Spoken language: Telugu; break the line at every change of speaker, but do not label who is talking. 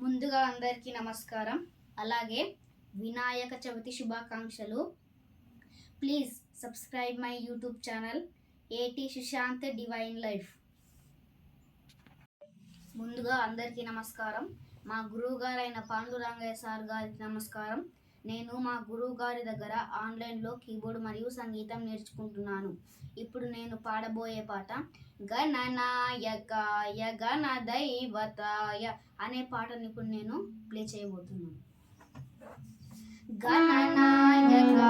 ముందుగా అందరికీ నమస్కారం. అలాగే వినాయక చవితి శుభాకాంక్షలు. Please subscribe my YouTube channel ఏటి సుశాంత్ డివైన్ లైఫ్ ముందుగా అందరికీ నమస్కారం. మా గురువు గారైన పాండురంగయ్య సార్ గారికి నమస్కారం. నేను మా గురువు గారి దగ్గర ఆన్లైన్లో కీబోర్డ్ మరియు సంగీతం నేర్చుకుంటున్నాను. ఇప్పుడు నేను పాడబోయే పాట గణనాయకాయ గణదైవతాయ అనే పాటని ఇప్పుడు నేను ప్లే చేయబోతున్నాను. గణనాయకాయ